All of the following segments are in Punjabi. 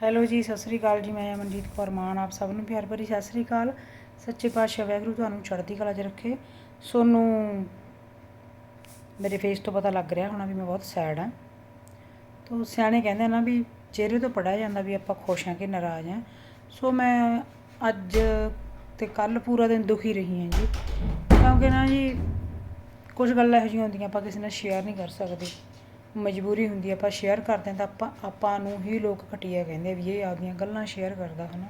ਹੈਲੋ ਜੀ, ਸਤਿ ਸ੍ਰੀ ਅਕਾਲ ਜੀ, ਮੈਂ ਅਮਨਜੀਤ ਕੌਰ ਮਾਨ, ਆਪ ਸਭ ਨੂੰ ਪਿਆਰ ਭਰੀ ਸਤਿ ਸ੍ਰੀ ਅਕਾਲ। ਸੱਚੇ ਪਾਤਸ਼ਾਹ ਵਾਹਿਗੁਰੂ ਤੁਹਾਨੂੰ ਚੜ੍ਹਦੀ ਕਲਾ 'ਚ ਰੱਖੇ। ਸੋਨੂੰ ਮੇਰੇ ਫੇਸ ਤੋਂ ਪਤਾ ਲੱਗ ਰਿਹਾ ਹੋਣਾ ਵੀ ਮੈਂ ਬਹੁਤ ਸੈਡ ਹਾਂ। ਤੋ ਸਿਆਣੇ ਕਹਿੰਦੇ ਨਾ ਵੀ ਚਿਹਰੇ ਤੋਂ ਪੜਿਆ ਜਾਂਦਾ ਵੀ ਆਪਾਂ ਖੁਸ਼ ਹਾਂ ਕਿ ਨਾਰਾਜ਼ ਹਾਂ। ਸੋ ਮੈਂ ਅੱਜ ਤੇ ਕੱਲ ਪੂਰਾ ਦਿਨ ਦੁਖੀ ਰਹੀ ਹਾਂ ਜੀ। ਕਿਉਂਕਿ ਨਾ ਜੀ, ਕੁਝ ਗੱਲਾਂ ਇਹੋ ਜਿਹੀਆਂ ਹੁੰਦੀਆਂ ਆਪਾਂ ਕਿਸੇ ਨਾਲ ਸ਼ੇਅਰ ਨਹੀਂ ਕਰ ਸਕਦੇ। ਮਜਬੂਰੀ ਹੁੰਦੀ ਹੈ ਆਪਾਂ ਸ਼ੇਅਰ ਕਰਦੇ ਹਾਂ ਤਾਂ ਆਪਾਂ ਆਪਾਂ ਨੂੰ ਹੀ ਲੋਕ ਘਟੀਆ ਕਹਿੰਦੇ ਵੀ ਇਹ ਆਪਦੀਆਂ ਗੱਲਾਂ ਸ਼ੇਅਰ ਕਰਦਾ ਹੈ ਨਾ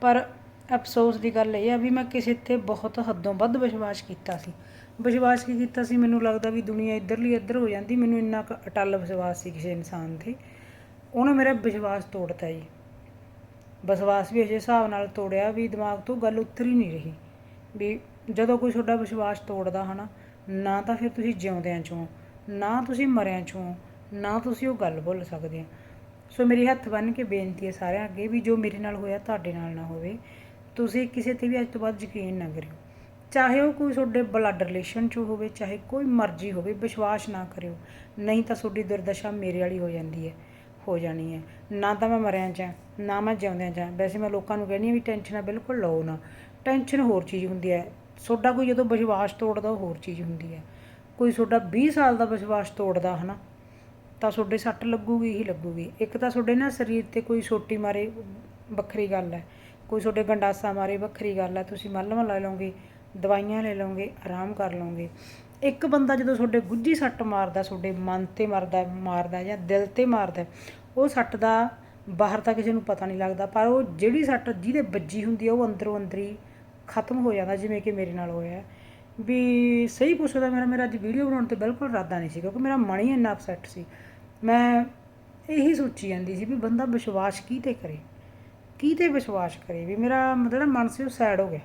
ਪਰ ਅਫਸੋਸ ਦੀ ਗੱਲ ਇਹ ਆ ਵੀ ਮੈਂ ਕਿਸੇ ਤੇ ਬਹੁਤ ਹੱਦੋਂ ਵੱਧ ਵਿਸ਼ਵਾਸ ਕੀਤਾ ਸੀ। ਵਿਸ਼ਵਾਸ ਕੀ ਕੀਤਾ ਸੀ? ਮੈਨੂੰ ਲੱਗਦਾ ਵੀ ਦੁਨੀਆ ਇੱਧਰਲੀ ਇੱਧਰ ਹੋ ਜਾਂਦੀ, ਮੈਨੂੰ ਇੰਨਾ ਕੁ ਅਟੱਲ ਵਿਸ਼ਵਾਸ ਸੀ ਕਿਸੇ ਇਨਸਾਨ ਤੇ। ਉਹਨੇ ਮੇਰਾ ਵਿਸ਼ਵਾਸ ਤੋੜਤਾ ਜੀ। ਵਿਸ਼ਵਾਸ ਵੀ ਅਜੇ ਹਿਸਾਬ ਨਾਲ ਤੋੜਿਆ ਵੀ ਦਿਮਾਗ ਤੋਂ ਗੱਲ ਉਤਰ ਹੀ ਨਹੀਂ ਰਹੀ। ਵੀ ਜਦੋਂ ਕੋਈ ਤੁਹਾਡਾ ਵਿਸ਼ਵਾਸ ਤੋੜਦਾ ਹਨਾ, ਨਾ ਤਾਂ ਫਿਰ ਤੁਸੀਂ ਜਿਉਂਦਿਆਂ ਚੋਂ ਨਾ ਤੁਸੀਂ ਮਰਿਆਂ ਚੋਂ ਨਾ ਤੁਸੀਂ ਉਹ ਗੱਲ ਭੁੱਲ ਸਕਦੇ ਹੋ ਸੋ ਮੇਰੀ ਹੱਥ ਬੰਨ੍ਹ ਕੇ ਬੇਨਤੀ ਹੈ ਸਾਰਿਆਂ ਅੱਗੇ ਵੀ ਜੋ ਮੇਰੇ ਨਾਲ ਹੋਇਆ ਤੁਹਾਡੇ ਨਾਲ ਨਾ ਹੋਵੇ। ਤੁਸੀਂ ਕਿਸੇ ਤੇ ਵੀ ਅੱਜ ਤੋਂ ਬਾਅਦ ਯਕੀਨ ਨਾ ਕਰਿਓ। ਚਾਹੇ ਉਹ ਕੋਈ ਤੁਹਾਡੇ ਬਲੱਡ ਰਿਲੇਸ਼ਨ 'ਚ ਹੋਵੇ ਚਾਹੇ ਕੋਈ ਮਰਜ਼ੀ ਹੋਵੇ ਵਿਸ਼ਵਾਸ ਨਾ ਕਰਿਓ। ਨਹੀਂ ਤਾਂ ਤੁਹਾਡੀ ਦੁਰਦਸ਼ਾ ਮੇਰੇ ਵਾਲੀ ਹੋ ਜਾਂਦੀ ਹੈ ਹੋ ਜਾਣੀ ਹੈ। ਨਾ ਤਾਂ ਮੈਂ ਮਰਿਆਂ 'ਚ ਹਾਂ, ਨਾ ਮੈਂ ਜਿਉਂਦਿਆਂ 'ਚ ਵੈਸੇ ਮੈਂ ਲੋਕਾਂ ਨੂੰ ਕਹਿੰਦੀ ਹਾਂ ਵੀ ਟੈਨਸ਼ਨਾਂ ਬਿਲਕੁਲ ਲਓ ਨਾ। ਟੈਨਸ਼ਨ ਹੋਰ ਚੀਜ਼ ਹੁੰਦੀ ਹੈ। ਤੁਹਾਡਾ ਕੋਈ ਜਦੋਂ ਵਿਸ਼ਵਾਸ ਤੋੜਦਾ ਉਹ ਹੋਰ ਚੀਜ਼ ਹੁੰਦੀ ਹੈ। ਕੋਈ ਤੁਹਾਡਾ 20 ਸਾਲ ਦਾ ਵਿਸ਼ਵਾਸ ਤੋੜਦਾ ਹਨਾ, ਤਾਂ ਤੁਹਾਡੇ ਸੱਟ ਲੱਗੂਗੀ ਹੀ ਲੱਗੂਗੀ। ਇੱਕ ਤਾਂ ਤੁਹਾਡੇ ਨਾ ਸਰੀਰ ਤੇ ਕੋਈ ਸੋਟੀ ਮਾਰੇ ਵੱਖਰੀ ਗੱਲ ਹੈ, ਕੋਈ ਤੁਹਾਡੇ ਗੰਡਾਸਾ ਮਾਰੇ ਵੱਖਰੀ ਗੱਲ ਹੈ, ਤੁਸੀਂ ਮੱਲਮ ਲੈ ਲਓਗੇ, ਦਵਾਈਆਂ ਲੈ ਲਓਗੇ, ਆਰਾਮ ਕਰ ਲਓਗੇ। ਇੱਕ ਬੰਦਾ ਜਦੋਂ ਤੁਹਾਡੇ ਗੁੱਜੀ ਸੱਟ ਮਾਰਦਾ, ਤੁਹਾਡੇ ਮਨ ਤੇ ਮਾਰਦਾ ਮਾਰਦਾ ਜਾਂ ਦਿਲ ਤੇ ਮਾਰਦਾ, ਉਹ ਸੱਟ ਦਾ ਬਾਹਰ ਤਾਂ ਕਿਸੇ ਨੂੰ ਪਤਾ ਨਹੀਂ ਲੱਗਦਾ, ਪਰ ਉਹ ਜਿਹੜੀ ਸੱਟ ਜਿਹਦੇ ਵੱਜੀ ਹੁੰਦੀ ਹੈ, ਉਹ ਅੰਦਰੋਂ ਅੰਦਰੀ ਖਤਮ ਹੋ ਜਾਂਦਾ, ਜਿਵੇਂ ਕਿ ਮੇਰੇ ਨਾਲ ਹੋਇਆ। ਵੀ ਸਹੀ ਪੁੱਛਦਾ ਮੇਰਾ ਮੇਰਾ ਅੱਜ ਵੀਡੀਓ ਬਣਾਉਣ ਤੇ ਬਿਲਕੁਲ ਇਰਾਦਾ ਨਹੀਂ ਸੀ, ਕਿਉਂਕਿ ਮੇਰਾ ਮਨ ਹੀ ਇੰਨਾ ਅਪਸੈਟ ਸੀ। ਮੈਂ ਇਹੀ ਸੋਚੀ ਜਾਂਦੀ ਸੀ ਵੀ ਬੰਦਾ ਵਿਸ਼ਵਾਸ ਕੀ ਤੇ ਕਰੇ ਕੀ ਤੇ ਵਿਸ਼ਵਾਸ ਕਰੇ, ਵੀ ਮੇਰਾ ਮਤਲਬ ਮਨ ਸੀ ਉਹ ਸੈਡ ਹੋ ਗਿਆ।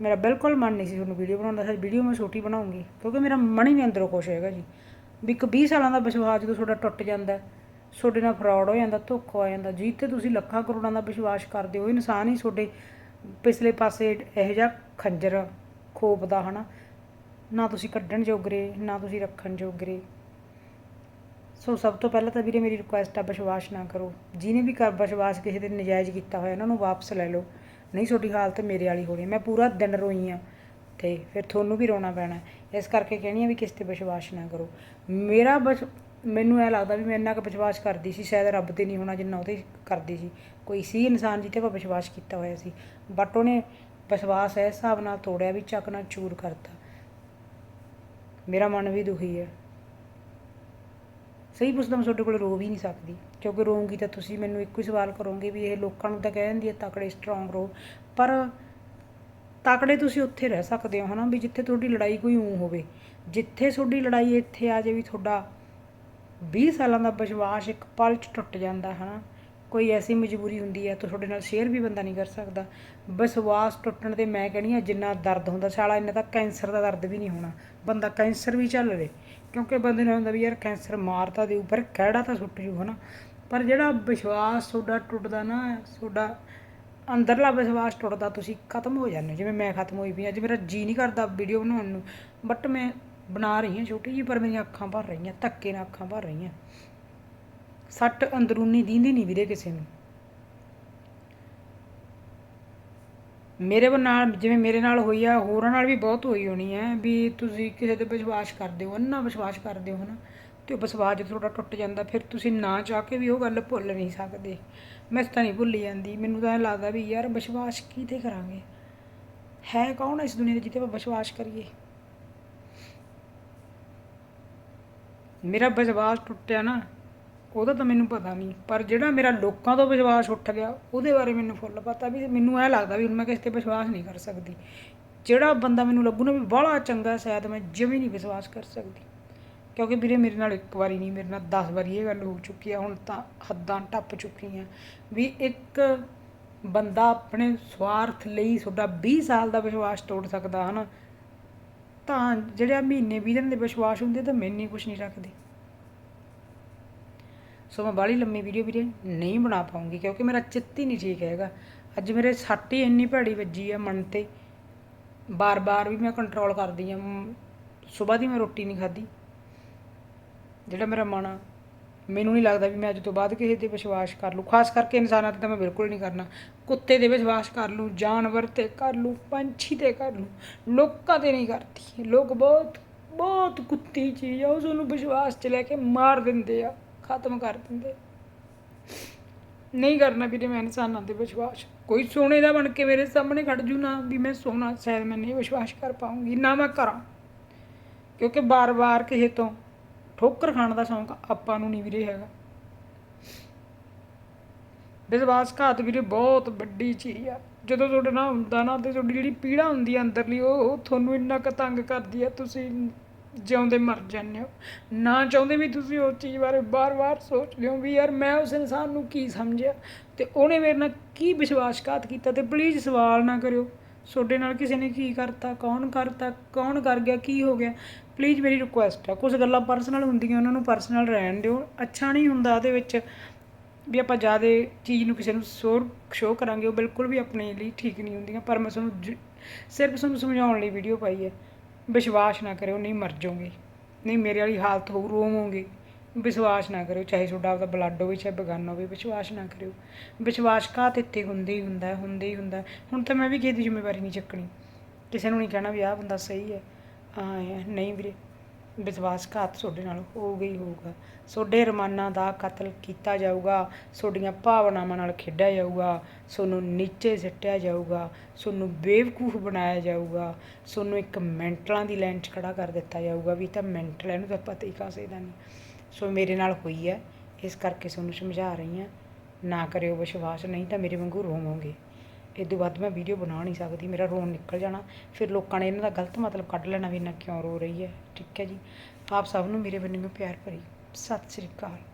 ਮੇਰਾ ਬਿਲਕੁਲ ਮਨ ਨਹੀਂ ਸੀ ਤੁਹਾਨੂੰ ਵੀਡੀਓ ਬਣਾਉਣ ਦਾ ਸ਼ਾਇਦ ਵੀਡੀਓ ਮੈਂ ਛੋਟੀ ਬਣਾਉਂਗੀ, ਕਿਉਂਕਿ ਮੇਰਾ ਮਨ ਹੀ ਨਹੀਂ ਅੰਦਰੋਂ ਖੁਸ਼ ਹੈਗਾ ਜੀ। ਵੀ ਇੱਕ 20 ਸਾਲਾਂ ਦਾ ਵਿਸ਼ਵਾਸ ਜਦੋਂ ਤੁਹਾਡਾ ਟੁੱਟ ਜਾਂਦਾ, ਤੁਹਾਡੇ ਨਾਲ ਫਰਾਡ ਹੋ ਜਾਂਦਾ, ਧੋਖਾ ਹੋ ਜਾਂਦਾ ਜਿੱਥੇ ਤੁਸੀਂ ਲੱਖਾਂ ਕਰੋੜਾਂ ਦਾ ਵਿਸ਼ਵਾਸ ਕਰਦੇ ਹੋ ਇਨਸਾਨ ਹੀ ਤੁਹਾਡੇ ਪਿਛਲੇ ਪਾਸੇ ਇਹੋ ਜਿਹਾ ਖੰਜਰ ਖੋਪਦਾ ਹਨਾ। ਨਾ ਤੁਸੀਂ ਕੱਢਣ ਜੋਗਰੇ, ਨਾ ਤੁਸੀਂ ਰੱਖਣ ਜੋਗਰੇ। ਸੋ ਸਭ ਤੋਂ ਪਹਿਲਾਂ ਤਾਂ ਵੀਰੇ ਮੇਰੀ ਰਿਕੁਐਸਟ ਆ ਵਿਸ਼ਵਾਸ ਨਾ ਕਰੋ। ਜਿਹਨੇ ਵੀ ਕਰ ਵਿਸ਼ਵਾਸ ਕਿਸੇ ਦੇ ਨਜਾਇਜ਼ ਕੀਤਾ ਹੋਇਆ ਉਹਨਾਂ ਨੂੰ ਵਾਪਸ ਲੈ ਲਓ। ਨਹੀਂ, ਤੁਹਾਡੀ ਹਾਲਤ ਮੇਰੇ ਵਾਲੀ ਹੋਣੀ ਮੈਂ ਪੂਰਾ ਦਿਨ ਰੋਈ ਆ ਤੇ ਫਿਰ ਤੁਹਾਨੂੰ ਵੀ ਰੋਣਾ ਪੈਣਾ ਇਸ ਕਰਕੇ ਕਹਿਣੀ ਆ ਵੀ ਕਿਸੇ ਤੇ ਵਿਸ਼ਵਾਸ ਨਾ ਕਰੋ। ਮੇਰਾ ਵਿਸ਼- ਮੈਨੂੰ ਇਹ ਲੱਗਦਾ ਵੀ ਮੈਂ ਇੰਨਾ ਕੁ ਵਿਸ਼ਵਾਸ ਕਰਦੀ ਸੀ, ਸ਼ਾਇਦ ਰੱਬ ਤੇ ਨਹੀਂ ਹੋਣਾ ਜਿੰਨਾ ਉਹਦੇ ਕਰਦੀ ਸੀ। ਕੋਈ ਸੀ ਇਨਸਾਨ ਜਿੱਤੇ ਮੈਂ ਵਿਸ਼ਵਾਸ ਕੀਤਾ ਹੋਇਆ ਸੀ। ਬਟ ਉਹਨੇ ਵਿਸ਼ਵਾਸ ਇਸ ਹਿਸਾਬ ਨਾਲ ਤੋੜਿਆ ਵੀ, ਚੱਕ ਨਾਲ ਚੂਰ ਕਰਤਾ। ਮੇਰਾ ਮਨ ਵੀ ਦੁਖੀ ਹੈ। ਸਹੀ ਪੁੱਛਦਾ ਮੈਂ, ਤੁਹਾਡੇ ਕੋਲ ਰੋ ਵੀ ਨਹੀਂ ਸਕਦੀ। ਕਿਉਂਕਿ ਰੋਂਗੀ ਤਾਂ ਤੁਸੀਂ ਮੈਨੂੰ ਇੱਕੋ ਹੀ ਸਵਾਲ ਕਰੋਗੇ ਵੀ ਇਹ ਲੋਕਾਂ ਨੂੰ ਤਾਂ ਕਹਿ ਦਿੰਦੀ ਹੈ, ਤਕੜੇ ਸਟਰੋਂਗ ਰਹੋ। ਪਰ ਤਕੜੇ ਤੁਸੀਂ ਉੱਥੇ ਰਹਿ ਸਕਦੇ ਹੋ, ਹਨਾ? ਵੀ ਜਿੱਥੇ ਤੁਹਾਡੀ ਲੜਾਈ ਕੋਈ ਊਂ ਹੋਵੇ। ਜਿੱਥੇ ਤੁਹਾਡੀ ਲੜਾਈ ਇੱਥੇ ਆ ਜੇ ਵੀ ਤੁਹਾਡਾ 20 ਸਾਲਾਂ ਦਾ ਵਿਸ਼ਵਾਸ ਇੱਕ ਪਲ 'ਚ ਟੁੱਟ ਜਾਂਦਾ, ਹਨਾ? ਕੋਈ ਐਸੀ ਮਜਬੂਰੀ ਹੁੰਦੀ ਹੈ ਤਾਂ ਤੁਹਾਡੇ ਨਾਲ ਸ਼ੇਅਰ ਵੀ ਬੰਦਾ ਨਹੀਂ ਕਰ ਸਕਦਾ। ਵਿਸ਼ਵਾਸ ਟੁੱਟਣ ਤੇ ਮੈਂ ਕਹਿੰਦੀ ਆ ਜਿੰਨਾ ਦਰਦ ਹੁੰਦਾ ਸਾਲਾ ਇੰਨਾ ਤਾਂ ਕੈਂਸਰ ਦਾ ਦਰਦ ਵੀ ਨਹੀਂ ਹੋਣਾ। ਬੰਦਾ ਕੈਂਸਰ ਵੀ ਝੱਲ ਲੇ ਕਿਉਂਕਿ ਬੰਦੇ ਨੂੰ ਹੁੰਦਾ ਵੀ ਯਾਰ ਕੈਂਸਰ ਮਾਰਤਾ ਦੇ ਉੱਪਰ ਕਿਹੜਾ ਤਾਂ ਸੁੱਟ ਜੂ ਹਨਾ? ਪਰ ਜਿਹੜਾ ਵਿਸ਼ਵਾਸ ਤੁਹਾਡਾ ਟੁੱਟਦਾ ਨਾ ਤੁਹਾਡਾ ਅੰਦਰਲਾ ਵਿਸ਼ਵਾਸ ਟੁੱਟਦਾ ਤੁਸੀਂ ਖਤਮ ਹੋ ਜਾਂਦੇ ਹੋ, ਜਿਵੇਂ ਮੈਂ ਖਤਮ ਹੋਈ ਪਈ ਹਾਂ। ਅੱਜ ਮੇਰਾ ਜੀ ਨਹੀਂ ਕਰਦਾ ਵੀਡੀਓ ਬਣਾਉਣ ਨੂੰ ਬਟ ਮੈਂ ਬਣਾ ਰਹੀ ਹਾਂ ਛੋਟੀ ਜੀ ਪਰ ਮੇਰੀਆਂ ਅੱਖਾਂ ਭਰ ਰਹੀਆਂ ਧੱਕੇ ਨਾਲ ਅੱਖਾਂ ਭਰ ਰਹੀਆਂ। ਸੱਟ ਅੰਦਰੂਨੀ ਦੀਂਦੀ ਨਹੀਂ ਵੀਰੇ ਕਿਸੇ ਨੂੰ। ਮੇਰੇ ਨਾਲ, ਜਿਵੇਂ ਮੇਰੇ ਨਾਲ ਹੋਈ ਆ, ਹੋਰਾਂ ਨਾਲ ਵੀ ਬਹੁਤ ਹੋਈ ਹੋਣੀ ਹੈ ਵੀ ਤੁਸੀਂ ਕਿਸੇ ਤੇ ਵਿਸ਼ਵਾਸ ਕਰਦੇ ਹੋ ਅੰਨਾ ਵਿਸ਼ਵਾਸ ਕਰਦੇ ਹੋ ਨਾ, ਤੇ ਉਹ ਵਿਸ਼ਵਾਸ ਜਦੋਂ ਤੁਹਾਡਾ ਟੁੱਟ ਜਾਂਦਾ, ਫਿਰ ਤੁਸੀਂ ਨਾ ਚਾਹ ਕੇ ਵੀ ਉਹ ਗੱਲ ਭੁੱਲ ਨਹੀਂ ਸਕਦੇ। ਮੈਂ ਤਾਂ ਨਹੀਂ ਭੁੱਲੀ ਜਾਂਦੀ। ਮੈਨੂੰ ਤਾਂ ਇਹ ਲੱਗਦਾ ਵੀ ਯਾਰ ਵਿਸ਼ਵਾਸ ਕਿਤੇ ਕਰਾਂਗੇ? ਹੈ ਕੌਣ ਇਸ ਦੁਨੀਆ ਦੇ ਜਿੱਤੇ ਆਪਾਂ ਵਿਸ਼ਵਾਸ ਕਰੀਏ? ਮੇਰਾ ਵਿਸ਼ਵਾਸ ਟੁੱਟਿਆ ਨਾ ਉਹਦਾ ਤਾਂ ਮੈਨੂੰ ਪਤਾ ਨਹੀਂ। ਪਰ ਜਿਹੜਾ ਮੇਰਾ ਲੋਕਾਂ ਤੋਂ ਵਿਸ਼ਵਾਸ ਉੱਠ ਗਿਆ, ਉਹਦੇ ਬਾਰੇ ਮੈਨੂੰ ਫੁੱਲ ਪਤਾ ਵੀ ਮੈਨੂੰ ਇਹ ਲੱਗਦਾ ਵੀ ਹੁਣ ਮੈਂ ਕਿਸੇ ਤੇ ਵਿਸ਼ਵਾਸ ਨਹੀਂ ਕਰ ਸਕਦੀ। ਜਿਹੜਾ ਬੰਦਾ ਮੈਨੂੰ ਲੱਗੂ ਨਾ ਵੀ ਬਾਹਲਾ ਚੰਗਾ ਸ਼ਾਇਦ ਮੈਂ ਜਿਵੇਂ ਨਹੀਂ ਵਿਸ਼ਵਾਸ ਕਰ ਸਕਦੀ। ਕਿਉਂਕਿ ਵੀਰੇ ਮੇਰੇ ਨਾਲ ਇੱਕ ਵਾਰੀ ਨਹੀਂ, ਮੇਰੇ ਨਾਲ 10 ਵਾਰੀ ਇਹ ਗੱਲ ਹੋ ਚੁੱਕੀ ਆ, ਹੁਣ ਤਾਂ ਹੱਦਾਂ ਟੱਪ ਚੁੱਕੀਆਂ ਵੀ ਇੱਕ ਬੰਦਾ ਆਪਣੇ ਸਵਾਰਥ ਲਈ ਤੁਹਾਡਾ 20 ਸਾਲ ਦਾ ਵਿਸ਼ਵਾਸ ਤੋੜ ਸਕਦਾ, ਹਨਾ? ਤਾਂ ਜਿਹੜੇ ਮਹੀਨੇ 20 ਦਿਨ ਦੇ ਵਿਸ਼ਵਾਸ ਹੁੰਦੇ ਤਾਂ ਮੈਨੂੰ ਕੁਝ ਨਹੀਂ ਰੱਖਦੇ। ਸੋ ਮੈਂ ਬਾਹਲੀ ਲੰਮੀ ਵੀਡੀਓ ਵੀਰੇ ਨਹੀਂ ਬਣਾ ਪਾਉਂਗੀ, ਕਿਉਂਕਿ ਮੇਰਾ ਚਿੱਤ ਹੀ ਨਹੀਂ ਠੀਕ ਹੈਗਾ। ਅੱਜ ਮੇਰੇ ਸੱਟ ਹੀ ਇੰਨੀ ਭੈੜੀ ਵੱਜੀ ਆ ਮਨ ਤੇ। ਬਾਰ-ਬਾਰ ਵੀ ਮੈਂ ਕੰਟਰੋਲ ਕਰਦੀ ਆ ਸਵੇਰ ਦੀ ਮੈਂ ਰੋਟੀ ਨਹੀਂ ਖਾਧੀ। ਜਿਹੜਾ ਮੇਰਾ ਮਨ ਆ, ਮੈਨੂੰ ਨਹੀਂ ਲੱਗਦਾ ਵੀ ਮੈਂ ਅੱਜ ਤੋਂ ਬਾਅਦ ਕਿਸੇ ਤੇ ਵਿਸ਼ਵਾਸ ਕਰ ਲੂ। ਖਾਸ ਕਰਕੇ ਇਨਸਾਨਾਂ ਤੇ ਤਾਂ ਮੈਂ ਬਿਲਕੁਲ ਨਹੀਂ ਕਰਨਾ। ਕੁੱਤੇ ਦੇ ਵਿਸ਼ਵਾਸ ਕਰ ਲੂ, ਜਾਨਵਰ ਤੇ ਕਰ ਲੂ, ਪੰਛੀ ਤੇ ਕਰ ਲੂ। ਲੋਕਾਂ ਤੇ ਨਹੀਂ ਕਰਦੀ। ਲੋਕ ਬਹੁਤ ਬਹੁਤ ਕੁੱਤੀ ਚੀਜ਼ ਆ ਉਸ ਨੂੰ ਵਿਸ਼ਵਾਸ 'ਚ ਲੈ ਕੇ ਮਾਰ ਦਿੰਦੇ ਆ। ਖਤਮ ਕਰ ਦਿੰਦੇ। ਨਹੀਂ ਕਰਨਾ ਵੀਰੇ, ਮੈਂ ਇਨਸਾਨਾਂ ਤੇ ਵਿਸ਼ਵਾਸ। ਕੋਈ ਸੋਨੇ ਦਾ ਬਣ ਕੇ ਮੇਰੇ ਸਾਹਮਣੇ ਖੜ ਜੂ ਨਾ, ਵੀ ਮੈਂ ਸੋਨਾ, ਸ਼ਾਇਦ ਮੈਂ ਨਹੀਂ ਵਿਸ਼ਵਾਸ ਕਰ ਪਾਉਂਗੀ ਨਾ ਮੈਂ ਕਰਾਂ। ਕਿਉਂਕਿ ਬਾਰ-ਬਾਰ ਕਿਸੇ ਤੋਂ ਠੋਕਰ ਖਾਣ ਦਾ ਸ਼ੌਂਕ ਆਪਾਂ ਨੂੰ ਨਹੀਂ ਵੀਰੇ ਹੈਗਾ। ਵਿਸ਼ਵਾਸਘਾਤ ਵੀਰੇ ਬਹੁਤ ਵੱਡੀ ਚੀਜ਼ ਆ। ਜਦੋਂ ਤੁਹਾਡੇ ਨਾਲ ਹੁੰਦਾ ਨਾ, ਤੇ ਤੁਹਾਡੀ ਜਿਹੜੀ ਪੀੜਾ ਹੁੰਦੀ ਆ ਅੰਦਰਲੀ, ਉਹ ਉਹ ਤੁਹਾਨੂੰ ਇੰਨਾ ਕੁ ਤੰਗ ਕਰਦੀ ਆ, ਤੁਸੀਂ ਜਿਉਂਦੇ ਮਰ ਜਾਂਦੇ ਹੋ। ਨਾ ਚਾਹੁੰਦੇ ਵੀ ਤੁਸੀਂ ਉਸ ਚੀਜ਼ ਬਾਰੇ ਬਾਰ-ਬਾਰ ਸੋਚਦੇ ਹੋ ਵੀ ਯਾਰ ਮੈਂ ਉਸ ਇਨਸਾਨ ਨੂੰ ਕੀ ਸਮਝਿਆ ਤੇ ਉਹਨੇ ਮੇਰੇ ਨਾਲ ਕੀ ਵਿਸ਼ਵਾਸਘਾਤ ਕੀਤਾ ਤੇ ਪਲੀਜ਼ ਸਵਾਲ ਨਾ ਕਰਿਓ। ਤੁਹਾਡੇ ਨਾਲ ਕਿਸੇ ਨੇ ਕੀ ਕਰਤਾ, ਕੌਣ ਕਰਤਾ, ਕੌਣ ਕਰ ਗਿਆ, ਕੀ ਹੋ ਗਿਆ? ਪਲੀਜ਼ ਮੇਰੀ ਰਿਕੁਐਸਟ ਆ ਕੁਝ ਗੱਲਾਂ ਪਰਸਨਲ ਹੁੰਦੀਆਂ, ਉਹਨਾਂ ਨੂੰ ਪਰਸਨਲ ਰਹਿਣ ਦਿਓ। ਅੱਛਾ ਨਹੀਂ ਹੁੰਦਾ ਉਹਦੇ ਵਿੱਚ ਵੀ ਆਪਾਂ ਜ਼ਿਆਦਾ ਚੀਜ਼ ਨੂੰ ਕਿਸੇ ਨੂੰ ਸ਼ੋਰ ਸ਼ੋਅ ਕਰਾਂਗੇ, ਉਹ ਬਿਲਕੁਲ ਵੀ ਆਪਣੇ ਲਈ ਠੀਕ ਨਹੀਂ ਹੁੰਦੀਆਂ, ਪਰ ਮੈਂ ਤੁਹਾਨੂੰ ਜ- ਸਿਰਫ ਤੁਹਾਨੂੰ ਸਮਝਾਉਣ ਲਈ ਵੀਡੀਓ ਪਾਈ ਹੈ। ਵਿਸ਼ਵਾਸ ਨਾ ਕਰਿਓ, ਨਹੀਂ ਮਰ ਜਾਓਗੇ। ਨਹੀਂ ਮੇਰੇ ਵਾਲੀ ਹਾਲਤ ਹੋ ਰੋਵੋਗੇ। ਵਿਸ਼ਵਾਸ ਨਾ ਕਰਿਓ, ਚਾਹੇ ਤੁਹਾਡਾ ਆਪਦਾ ਬਲੱਡ ਹੋਵੇ, ਚਾਹੇ ਬਗਾਨਾ ਹੋਵੇ, ਵਿਸ਼ਵਾਸ ਨਾ ਕਰਿਓ। ਵਿਸ਼ਵਾਸ ਵਿਸ਼ਵਾਸਘਾਤ ਇੱਥੇ ਹੁੰਦੇ ਹੀ ਹੁੰਦਾ, ਹੁੰਦੇ ਹੀ ਹੁੰਦਾ। ਹੁਣ ਤਾਂ ਮੈਂ ਵੀ ਕਿਸੇ ਦੀ ਜ਼ਿੰਮੇਵਾਰੀ ਨਹੀਂ ਚੱਕਣੀ। ਕਿਸੇ ਨੂੰ ਨਹੀਂ ਕਹਿਣਾ ਵੀ ਆਹ ਬੰਦਾ ਸਹੀ ਹੈ, ਆਹ ਹੈ, ਨਹੀਂ ਵੀਰੇ। ਵਿਸ਼ਵਾਸਘਾਤ ਤੁਹਾਡੇ ਨਾਲ ਹੋਊਗਾ ਹੀ ਹੋਊਗਾ। ਤੁਹਾਡੇ ਰਮਾਨਾਂ ਦਾ ਕਤਲ ਕੀਤਾ ਜਾਊਗਾ, ਤੁਹਾਡੀਆਂ ਭਾਵਨਾਵਾਂ ਨਾਲ ਖੇਡਿਆ ਜਾਊਗਾ, ਤੁਹਾਨੂੰ ਨੀਚੇ ਸਿੱਟਿਆ ਜਾਊਗਾ, ਤੁਹਾਨੂੰ ਬੇਵਕੂਫ ਬਣਾਇਆ ਜਾਊਗਾ, ਤੁਹਾਨੂੰ ਇੱਕ ਮੈਂਟਲਾਂ ਦੀ ਲਾਈਨ 'ਚ ਖੜਾ ਕਰ ਦਿੱਤਾ ਜਾਊਗਾ ਵੀ ਤਾਂ ਮੈਂਟਲ ਇਹਨੂੰ ਤਾਂ ਪਤਾ ਹੀ ਕਾਸੇ ਦਾ ਨਹੀਂ। ਸੋ ਮੇਰੇ ਨਾਲ ਹੋਈ ਹੈ, ਇਸ ਕਰਕੇ ਤੁਹਾਨੂੰ ਸਮਝਾ ਰਹੀ ਹਾਂ। ਨਾ ਕਰਿਓ ਵਿਸ਼ਵਾਸ, ਨਹੀਂ ਤਾਂ ਮੇਰੇ ਵਾਂਗੂ ਰੋਵੋਗੇ। ਇਹ ਤੋਂ ਵੱਧ ਮੈਂ ਵੀਡੀਓ ਬਣਾ ਨਹੀਂ ਸਕਦੀ, ਮੇਰਾ ਰੋਣ ਨਿਕਲ ਜਾਣਾ। ਫਿਰ ਲੋਕਾਂ ਨੇ ਇਹਨਾਂ ਦਾ ਗਲਤ ਮਤਲਬ ਕੱਢ ਲੈਣਾ ਵੀ ਇਹਨਾਂ ਕਿਉਂ ਰੋ ਰਹੀ ਹੈ। ਠੀਕ ਹੈ ਜੀ। ਆਪ ਸਭ ਨੂੰ ਮੇਰੇ ਵੱਲੋਂ ਪਿਆਰ ਭਰੀ ਸਤਿ ਸ੍ਰੀ ਅਕਾਲ।